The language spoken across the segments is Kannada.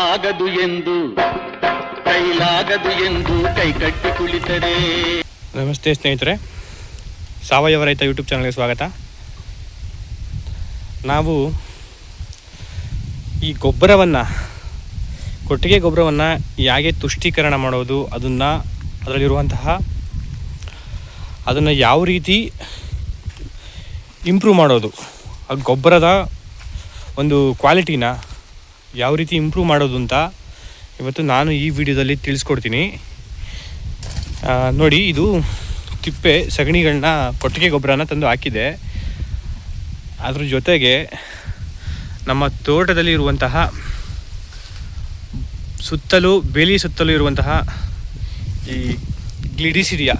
ಆಗದು ಎಂದು, ಕೈಲಾಗದು ಎಂದು ಕೈಕಟ್ಟಿ ಕುಳಿತರೆ. ನಮಸ್ತೆ ಸ್ನೇಹಿತರೆ, ಸಾವಯವ ರೈತ ಯೂಟ್ಯೂಬ್ ಚಾನಲ್ಗೆ ಸ್ವಾಗತ. ನಾವು ಈ ಗೊಬ್ಬರವನ್ನು, ಕೊಟ್ಟಿಗೆ ಗೊಬ್ಬರವನ್ನು ಹೇಗೆ ತುಷ್ಟೀಕರಣ ಮಾಡೋದು, ಅದನ್ನು ಅದರಲ್ಲಿರುವಂತಹ, ಅದನ್ನು ಯಾವ ರೀತಿ ಇಂಪ್ರೂವ್ ಮಾಡೋದು, ಆ ಗೊಬ್ಬರದ ಒಂದು ಕ್ವಾಲಿಟಿನ ಯಾವ ರೀತಿ ಇಂಪ್ರೂವ್ ಮಾಡೋದು ಅಂತ ಇವತ್ತು ನಾನು ಈ ವಿಡಿಯೋದಲ್ಲಿ ತಿಳಿಸ್ಕೊಡ್ತೀನಿ. ನೋಡಿ, ಇದು ತಿಪ್ಪೆ ಸಗಣಿಗಳನ್ನ ಕೊಟ್ಟಿಗೆ ಗೊಬ್ಬರನ ತಂದು ಹಾಕಿದೆ. ಅದ್ರ ಜೊತೆಗೆ ನಮ್ಮ ತೋಟದಲ್ಲಿ ಇರುವಂತಹ ಸುತ್ತಲೂ, ಬೇಲಿ ಸುತ್ತಲೂ ಇರುವಂತಹ ಈ ಗ್ಲಿಡಿಸಿಡಿಯಾ,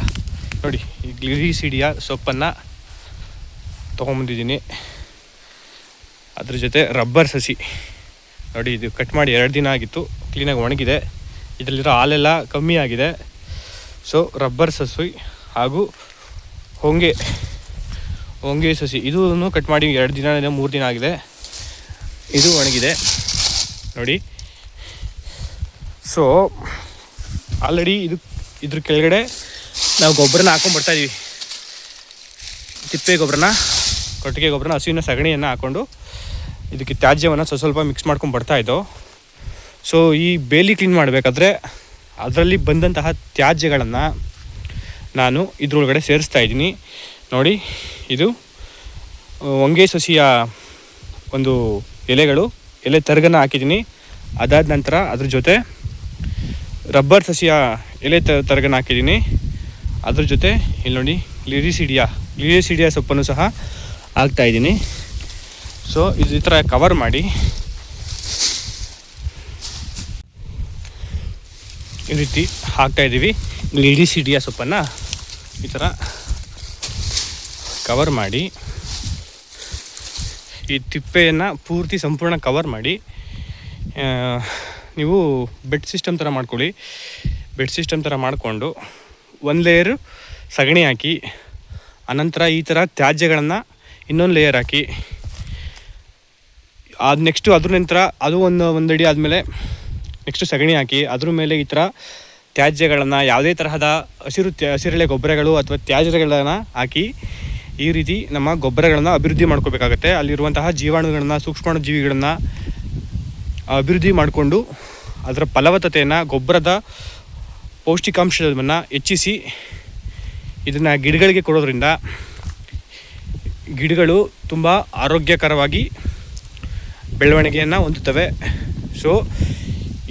ನೋಡಿ, ಈ ಗ್ಲಿಡಿಸಿಡಿಯಾ ಸೊಪ್ಪನ್ನು ತೊಗೊಂಬಂದಿದ್ದೀನಿ. ಅದ್ರ ಜೊತೆ ರಬ್ಬರ್ ಸಸಿ. ನೋಡಿ, ಇದು ಕಟ್ ಮಾಡಿ ಎರಡು ದಿನ ಆಗಿತ್ತು. ಕ್ಲೀನಾಗಿ ಒಣಗಿದೆ. ಇದರಲ್ಲಿರೋ ಹಾಲೆಲ್ಲ ಕಮ್ಮಿ ಆಗಿದೆ. ಸೊ ರಬ್ಬರ್ ಸಸಿ ಹಾಗೂ ಹೊಂಗೆ ಹೊಂಗೆ ಸಸಿ. ಇದನ್ನು ಕಟ್ ಮಾಡಿ ಎರಡು ದಿನ ಮೂರು ದಿನ ಆಗಿದೆ. ಇದು ಒಣಗಿದೆ. ನೋಡಿ. ಸೊ ಆಲ್ರೆಡಿ ಇದು, ಇದ್ರ ಕೆಳಗಡೆ ನಾವು ಗೊಬ್ಬರನ ಹಾಕೊಂಡು ಬರ್ತಾಯಿದ್ದೀವಿ ತಿಪ್ಪೆ ಗೊಬ್ಬರನ, ಕೊಟ್ಟಿಗೆ ಗೊಬ್ಬರನ, ಹಸುವಿನ ಸಗಣಿಯನ್ನು ಹಾಕ್ಕೊಂಡು ಇದಕ್ಕೆ ತ್ಯಾಜ್ಯವನ್ನು ಸ್ವಲ್ಪ ಸ್ವಲ್ಪ ಮಿಕ್ಸ್ ಮಾಡ್ಕೊಂಡು ಬರ್ತಾ ಇದ್ದೋ. ಸೊ ಈ ಬೇಲಿ ಕ್ಲೀನ್ ಮಾಡಬೇಕಾದ್ರೆ ಅದರಲ್ಲಿ ಬಂದಂತಹ ತ್ಯಾಜ್ಯಗಳನ್ನು ನಾನು ಇದ್ರೊಳಗಡೆ ಸೇರಿಸ್ತಾ ಇದ್ದೀನಿ. ನೋಡಿ, ಇದು ಹೊಂಗೆ ಸಸಿಯ ಒಂದು ಎಲೆಗಳು. ಎಲೆ ತರ್ಗನ ಹಾಕಿದ್ದೀನಿ. ಅದಾದ ನಂತರ ಅದ್ರ ಜೊತೆ ರಬ್ಬರ್ ಸಸಿಯ ಎಲೆ ತ ತರ್ಗನ ಹಾಕಿದ್ದೀನಿ. ಅದ್ರ ಜೊತೆ, ಇಲ್ಲಿ ನೋಡಿ, ಲಿರಿಸಿಡಿಯಾ ಲಿರಿಸಿಡಿಯಾ ಸೊಪ್ಪನ್ನು ಸಹ ಹಾಕ್ತಾ ಇದ್ದೀನಿ. ಸೊ ಇದು ಈ ಥರ ಕವರ್ ಮಾಡಿ. ಈ ರೀತಿ ಹಾಕ್ತಾ ಇದ್ದೀವಿ. ಸಿಡಿಯ ಸೊಪ್ಪನ್ನು ಈ ಥರ ಕವರ್ ಮಾಡಿ. ಈ ತಿಪ್ಪೆಯನ್ನು ಪೂರ್ತಿ ಸಂಪೂರ್ಣ ಕವರ್ ಮಾಡಿ. ನೀವು ಬೆಡ್ ಸಿಸ್ಟಮ್ ಥರ ಮಾಡ್ಕೊಳ್ಳಿ. ಬೆಡ್ ಸಿಸ್ಟಮ್ ಥರ ಮಾಡಿಕೊಂಡು ಒಂದು ಲೇಯರು ಸಗಣಿ ಹಾಕಿ, ಅನಂತರ ಈ ಥರ ತ್ಯಾಜ್ಯಗಳನ್ನು ಇನ್ನೊಂದು ಲೇಯರ್ ಹಾಕಿ ಅದು ನೆಕ್ಸ್ಟು ಅದ್ರ ನಂತರ ಅದು ಒಂದು ಒಂದಡಿ ಆದಮೇಲೆ ನೆಕ್ಸ್ಟು ಸಗಣಿ ಹಾಕಿ, ಅದ್ರ ಮೇಲೆ ಈ ಥರ ತ್ಯಾಜ್ಯಗಳನ್ನು ಯಾವುದೇ ತರಹದ ಹಸಿರು ತ್ಯಾ ಹಸಿರೆಲೆ ಗೊಬ್ಬರಗಳು ಅಥವಾ ತ್ಯಾಜ್ಯಗಳನ್ನು ಹಾಕಿ ಈ ರೀತಿ ನಮ್ಮ ಗೊಬ್ಬರಗಳನ್ನು ಅಭಿವೃದ್ಧಿ ಮಾಡ್ಕೋಬೇಕಾಗತ್ತೆ. ಅಲ್ಲಿರುವಂತಹ ಜೀವಾಣುಗಳನ್ನ ಸೂಕ್ಷ್ಮಾಣು ಜೀವಿಗಳನ್ನು ಅಭಿವೃದ್ಧಿ ಮಾಡಿಕೊಂಡು ಅದರ ಫಲವತ್ತತೆಯನ್ನು, ಗೊಬ್ಬರದ ಪೌಷ್ಟಿಕಾಂಶವನ್ನು ಹೆಚ್ಚಿಸಿ ಇದನ್ನು ಗಿಡಗಳಿಗೆ ಕೊಡೋದ್ರಿಂದ ಗಿಡಗಳು ತುಂಬ ಆರೋಗ್ಯಕರವಾಗಿ ಬೆಳವಣಿಗೆಯನ್ನು ಹೊಂದುತ್ತವೆ. ಸೊ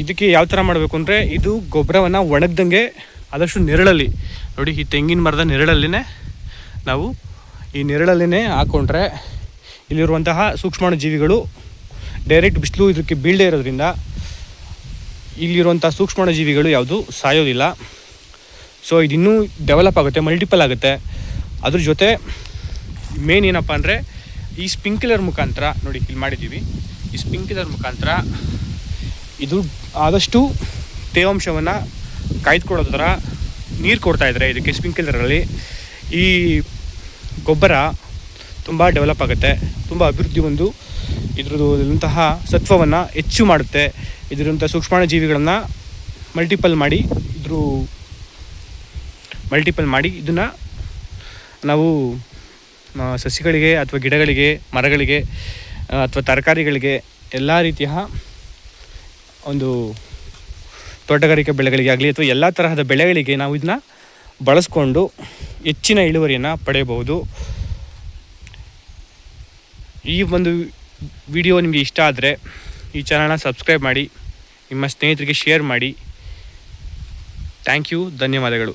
ಇದಕ್ಕೆ ಯಾವ ಥರ ಮಾಡಬೇಕು ಅಂದರೆ, ಇದು ಗೊಬ್ಬರವನ್ನು ಒಣಗ್ದಂಗೆ ಆದಷ್ಟು ನೆರಳಲ್ಲಿ, ನೋಡಿ ಈ ತೆಂಗಿನ ಮರದ ನೆರಳಲ್ಲಿನೇ ನಾವು ಈ ನೆರಳಲ್ಲಿನೇ ಹಾಕ್ಕೊಂಡ್ರೆ ಇಲ್ಲಿರುವಂತಹ ಸೂಕ್ಷ್ಮಾಣು ಜೀವಿಗಳು ಡೈರೆಕ್ಟ್ ಬಿಸಿಲು ಇದಕ್ಕೆ ಬೀಳದೇ ಇರೋದ್ರಿಂದ ಇಲ್ಲಿರುವಂಥ ಸೂಕ್ಷ್ಮಾಣು ಜೀವಿಗಳು ಯಾವುದು ಸಾಯೋದಿಲ್ಲ. ಸೊ ಇದಿನ್ನೂ ಡೆವಲಪ್ ಆಗುತ್ತೆ ಮಲ್ಟಿಪಲ್ ಆಗುತ್ತೆ. ಅದ್ರ ಜೊತೆ ಮೇನ್ ಏನಪ್ಪ ಅಂದರೆ ಈ ಸ್ಪಿಂಕ್ಲರ್ ಮುಖಾಂತರ, ನೋಡಿ ಇಲ್ಲಿ ಮಾಡಿದ್ದೀವಿ. ಈ ಸ್ಪಿಂಕ್ಲರ್ ಮುಖಾಂತರ ಇದು ಆದಷ್ಟು ತೇವಾಂಶವನ್ನು ಕಾಯ್ದುಕೊಳ್ಳೋದ್ರ ನೀರು ಕೊಡ್ತಾ ಇದ್ದಾರೆ ಇದಕ್ಕೆ ಸ್ಪಿಂಕ್ಲರಲ್ಲಿ ಈ ಗೊಬ್ಬರ ತುಂಬ ಡೆವಲಪ್ ಆಗುತ್ತೆ, ತುಂಬ ಅಭಿವೃದ್ಧಿ ಒಂದು ಇದ್ರದ್ದಂತಹ ಸತ್ವವನ್ನು ಹೆಚ್ಚು ಮಾಡುತ್ತೆ. ಇದರಂಥ ಸೂಕ್ಷ್ಮಾಣ ಜೀವಿಗಳನ್ನು ಮಲ್ಟಿಪಲ್ ಮಾಡಿ, ಇದ್ರ ಮಲ್ಟಿಪಲ್ ಮಾಡಿ ಇದನ್ನು ನಾವು ಸಸಿಗಳಿಗೆ ಅಥವಾ ಗಿಡಗಳಿಗೆ, ಮರಗಳಿಗೆ ಅಥವಾ ತರಕಾರಿಗಳಿಗೆ ಎಲ್ಲ ರೀತಿಯ ಒಂದು ತೋಟಗಾರಿಕೆ ಬೆಳೆಗಳಿಗೆ ಆಗಲಿ ಅಥವಾ ಎಲ್ಲ ತರಹದ ಬೆಳೆಗಳಿಗೆ ನಾವು ಇದನ್ನ ಬಳಸ್ಕೊಂಡು ಹೆಚ್ಚಿನ ಇಳುವರಿಯನ್ನು ಪಡೆಯಬಹುದು. ಈ ಒಂದು ವಿಡಿಯೋ ನಿಮಗೆ ಇಷ್ಟ ಆದರೆ ಈ ಚಾನಲ್ನ ಸಬ್ಸ್ಕ್ರೈಬ್ ಮಾಡಿ, ನಿಮ್ಮ ಸ್ನೇಹಿತರಿಗೆ ಶೇರ್ ಮಾಡಿ. ಥ್ಯಾಂಕ್ ಯು, ಧನ್ಯವಾದಗಳು.